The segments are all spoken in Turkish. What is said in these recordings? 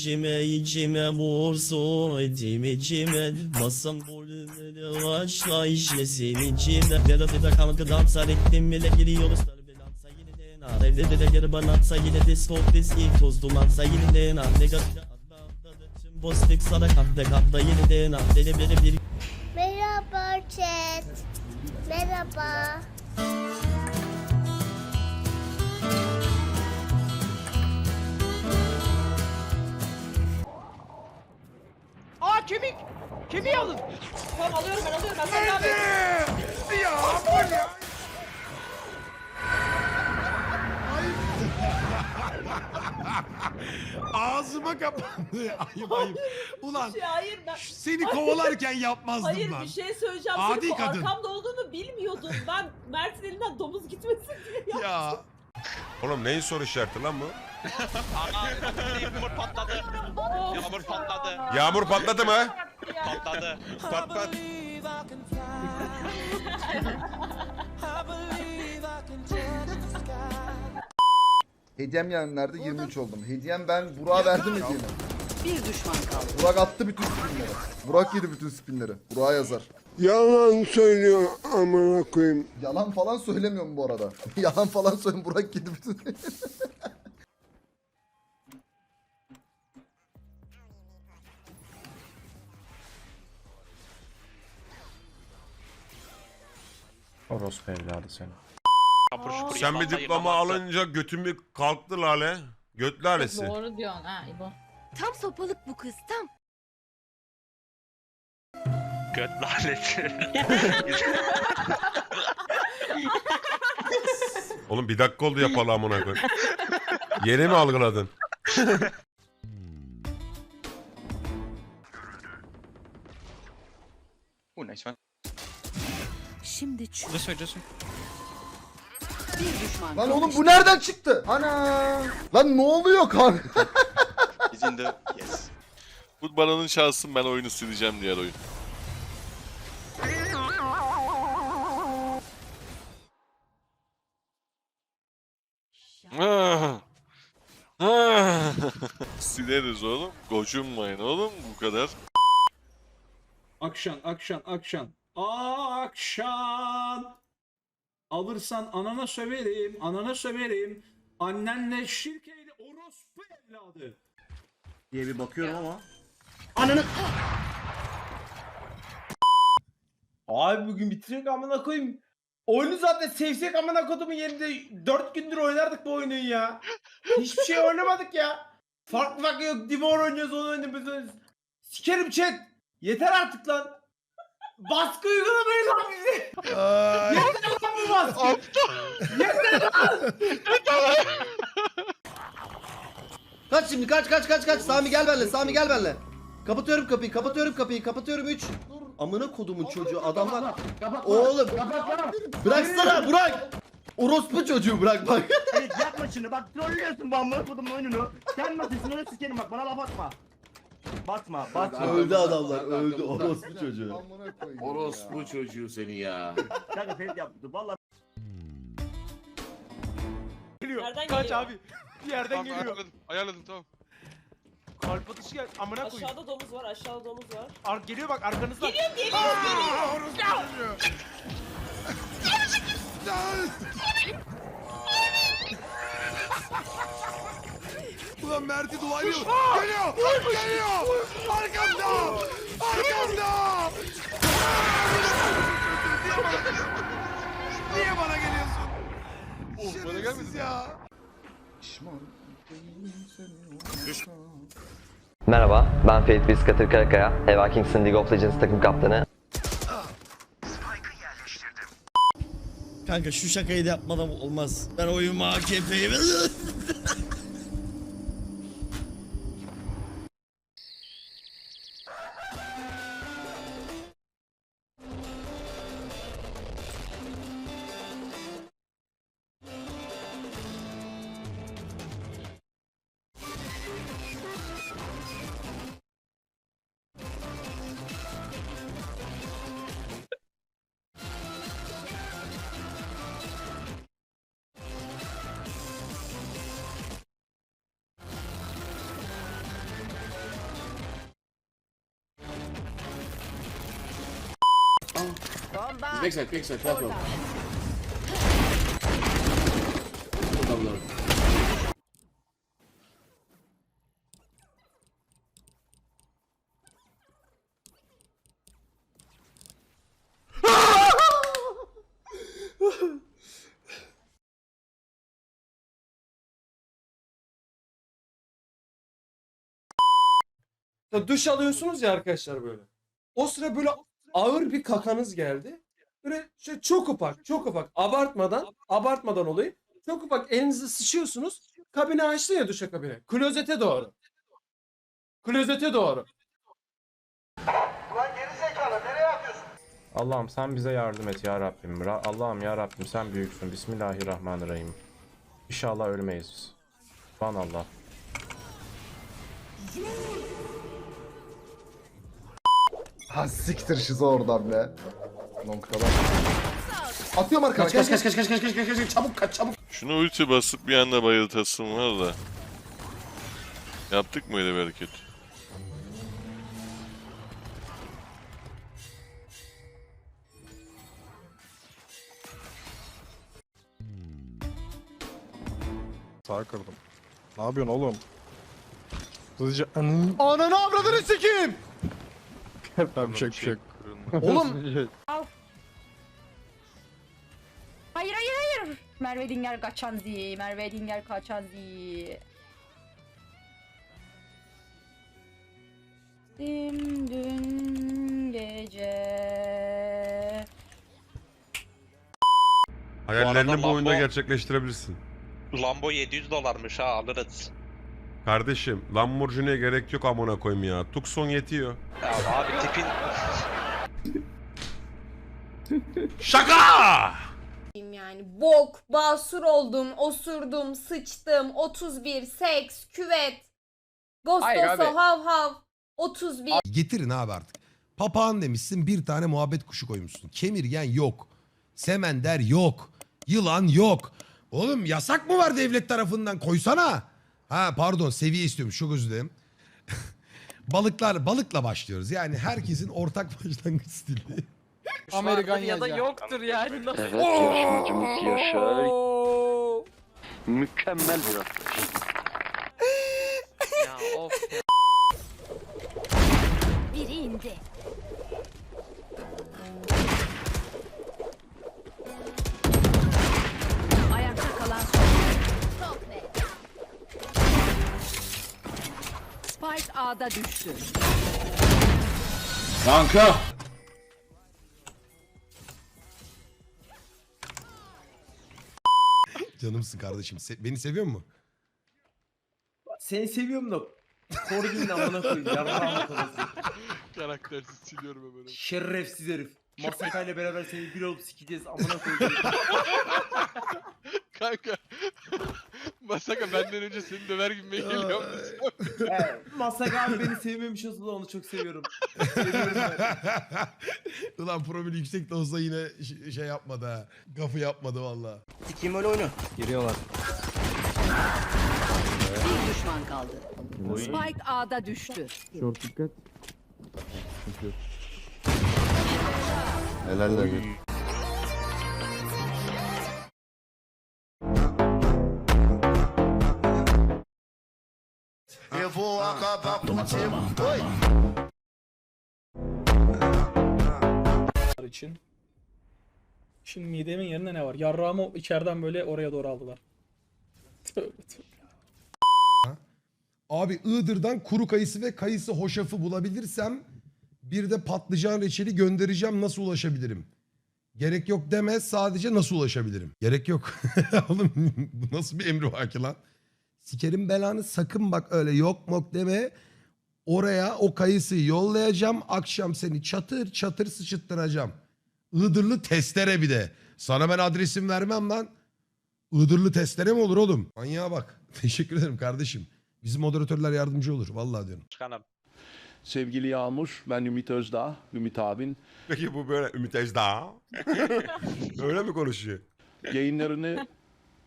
İçime içime vursun içime içime. Basın volümleri aşağı işlesin içime. Beratı da kanka dansa ettim bile giriyoruz Sarı bir lansa yeniden al Evde de geri bana atsa yine de stop diski Toz dumansa yeniden al Negatif atla atladı tüm bostik sana. Katla katla yeniden al Deli biri bir Merhaba chat. Merhaba. Kemiği alın! Tamam alıyorum ben alıyorum ben sen abi. Ya bu ne? Ağzıma kapandı. Ayıp ayıp. Ulan Şey, hayır ben... seni kovalarken yapmazdım Hayır lan. bir şey söyleyeceğim. Adi Sırf bu kadın. arkamda olduğunu bilmiyordum. Ben Mert'in elinden domuz gitmesin diye yaptım. Ya Oğlum neyin soru işareti lan bu? Yağmur patladı. Yağmur patladı. Yağmur patladı mı? Patladı. Pat pat. Hediyem yani nerede? 23 oldum. Hediyem ben Burak'a verdim hediyemi. Bir düşman kaldı. Burak attı bütün spinleri. Burak yedi bütün spinleri. Burak'a yazar. Yalan söylüyor amına koyayım. Yalan falan söylemiyorum bu arada. Yalan falan söylüyorum. Burak yedi bütün. Orospu evladı seni. Şukur Sen bir vallahi diploma yapamazsın. alınca götümü kalktı lale. Göt lalesi. Doğru diyorsun ha İbo. Tam sopalık bu kız tam. Göt laneti. Oğlum bir dakika oldu yapalı amına koyayım. Yeni mi algıladın? Şimdi çü. Bir düşman Lan oğlum bu nereden çıktı? Ana! Lan ne oluyor kan? Bu baranın şansın ben oyunu sileceğim diğer oyun. Ah. Ah. Sileriz oğlum. Gocunmayın oğlum bu kadar. Akşan, akşan, akşan. Aa akşan. Alırsan anana söverim, anana söverim. Annenle şirkeyle orospu evladı. Diye bir bakıyorum ama. Abi bugün bitirecek amına koyayım. Oyunu zaten sevsek amına kodumun yerinde 4 gündür oynardık bu oyunu ya. Hiçbir şey oynamadık ya. Farklı farklı yok. Divor oynuyoruz onu oynuyoruz. Sikerim chat. Yeter artık lan. Baskı uygulamayın lan bizi. ay, Yeter lan bu baskı. Yeter lan. Kaç şimdi kaç kaç kaç kaç. Sami gel benimle. Sami gel benimle. Kapatıyorum kapıyı. Kapatıyorum kapıyı. Kapatıyorum 3. Amına kodumun çocuğu adamlar. Oğlum. Bıraksana Burak. Orospu çocuğu bırak bak. Yapma şunu bak trollüyorsun bu amına kodumun oyununu. Sen nasıl sınırı sikerim bak bana laf atma. Batma batma. öldü adamlar. Öldü orospu çocuğu. Orospu çocuğu seni ya. Kanka Ferit yaptı valla. Nereden Kaç geliyor? abi. Bir yerden Tamam, geliyor. ayarladım, ayarladım tamam. Kalp atışı gel. Amına koyayım. Aşağıda domuz var aşağıda domuz var. Ar geliyor bak arkanızdan. Geliyorum geliyorum geliyorum. Ulan Mert'i duvarlıyor. Geliyor. Geliyor. Arkamda. Arkamda. Niye bana geliyorsun? Oh, bana Şerefsiz gelmedi. ya. Merhaba, ben Ferit Biz Katır Karakaya, Eva Kingston League of Legends takım kaptanı. Kanka şu şakayı da yapmadan olmaz. Ben oyumu AKP'yi... Backside, backside, careful. Adamlar. Duş alıyorsunuz ya arkadaşlar böyle. O sıra böyle ağır bir kakanız geldi. Böyle şey çok ufak, çok ufak. Abartmadan, abartmadan olayı. Çok ufak elinizi sıçıyorsunuz. Kabine açtı ya duşa kabine. Klozete doğru. Klozete doğru. Allah'ım sen bize yardım et ya Rabbim. Ra- Allah'ım ya Rabbim sen büyüksün. Bismillahirrahmanirrahim. İnşallah ölmeyiz biz. Van Allah. Ha siktir şizo oradan be. Noktalar. Atıyorum arkana. Kaç kaç kaç kaç kaç kaç kaç kaç kaç çabuk kaç çabuk. Şunu ulti basıp bir anda bayıltasım var da. Yaptık mı öyle bir hareket? Sağ kırdım. Ne yapıyorsun oğlum? Hızlıca... Ananı avradını sikeyim! Ben bir şey bir şey. Oğlum Merve Dinger kaçan zi. Merve Dinger kaçan zi. Dim dün gece. Hayallerini arada bu oyunda Lambo- gerçekleştirebilirsin. Lambo 700 dolarmış ha alırız. Kardeşim Lamborghini'ye gerek yok amına koyayım ya. Tucson yetiyor. Ya abi tipin Şaka! Yani bok, basur oldum, osurdum, sıçtım, 31, seks, küvet, gostoso, hav hav, 31. Getirin abi artık. Papağan demişsin bir tane muhabbet kuşu koymuşsun. Kemirgen yok. Semender yok. Yılan yok. Oğlum yasak mı var devlet tarafından koysana. Ha pardon seviye istiyormuş çok özür dilerim. Balıklar balıkla başlıyoruz. Yani herkesin ortak başlangıç stili. Amerikan ya da yoktur yani. Nasıl? Evet Yaşar. Mükemmel bir atlayış. ya of ya. Biri indi. Ayakta kalan son. Spike A'da düştü. Kanka. Canımsın kardeşim. Se- beni seviyor mu? seni seviyorum da Korgin amına koyayım. Yarrağımı Karaktersiz siliyorum hemen. Şerefsiz herif. Masaka ile beraber seni bir olup sikeceğiz amına koyayım. Kanka. Masaka benden önce seni döver gibi geliyor. Masaka abi beni sevmemiş olsa da onu çok seviyorum. Seviyorum ben. Ulan profil yüksek de olsa yine ş- şey yapmadı ha. Gafı yapmadı valla. Sikeyim öyle oyunu. Bir düşman kaldı. Spike A'da düştü. Helal lan. İçin. Şimdi midemin yerine ne var? Yarrağımı içeriden böyle oraya doğru aldılar. Tövbe tövbe. Abi Iğdır'dan kuru kayısı ve kayısı hoşafı bulabilirsem bir de patlıcan reçeli göndereceğim nasıl ulaşabilirim? Gerek yok deme sadece nasıl ulaşabilirim? Gerek yok. Oğlum bu nasıl bir emri vaki lan? Sikerim belanı sakın bak öyle yok mok deme. Oraya o kayısıyı yollayacağım. Akşam seni çatır çatır sıçıttıracağım. Iğdırlı testere bir de. Sana ben adresim vermem lan. Iğdırlı testere mi olur oğlum? Manyağa bak. Teşekkür ederim kardeşim. Bizim moderatörler yardımcı olur. Vallahi diyorum. çıkanım. Sevgili Yağmur, ben Ümit Özdağ, Ümit abin. Peki bu böyle Ümit Ejda. Öyle mi konuşuyor? Yayınlarını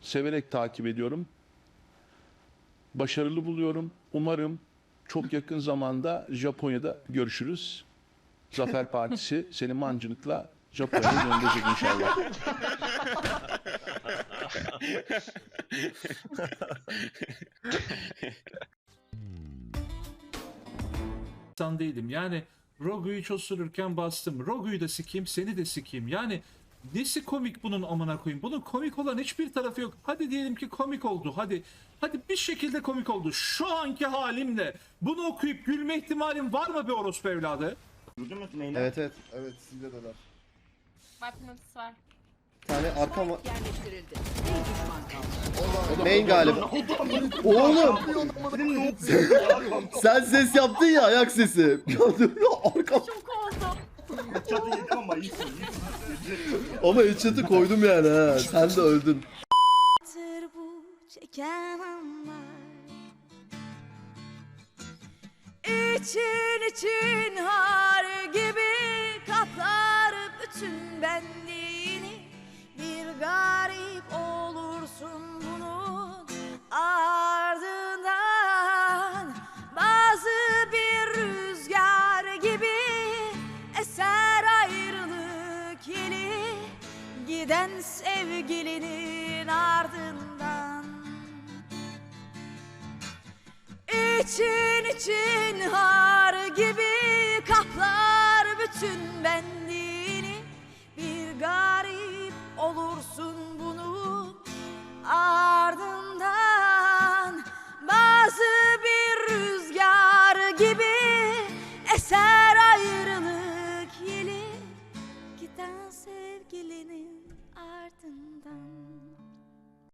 severek takip ediyorum. Başarılı buluyorum. Umarım çok yakın zamanda Japonya'da görüşürüz. Zafer Partisi seni mancınıkla Japonya'ya gönderecek inşallah. insan değilim. Yani Rogu'yu osururken bastım. Rogu'yu da sikeyim, seni de sikeyim. Yani nesi komik bunun amına koyayım? Bunun komik olan hiçbir tarafı yok. Hadi diyelim ki komik oldu. Hadi hadi bir şekilde komik oldu. Şu anki halimle bunu okuyup gülme ihtimalim var mı be orospu evladı? Evet evet. Evet sizde de var. Notice var. Bir tane arkam var. Main galiba. Oğlum. Sen ses yaptın ya ayak sesi. Ya arkam. Çok oldu. Ama headshot'ı koydum yani ha. Sen de öldün. bu çeken anlar İçin için har gibi kaplar bütün benliğini Bir garip olursun bunun İçin için har gibi kaplar bütün ben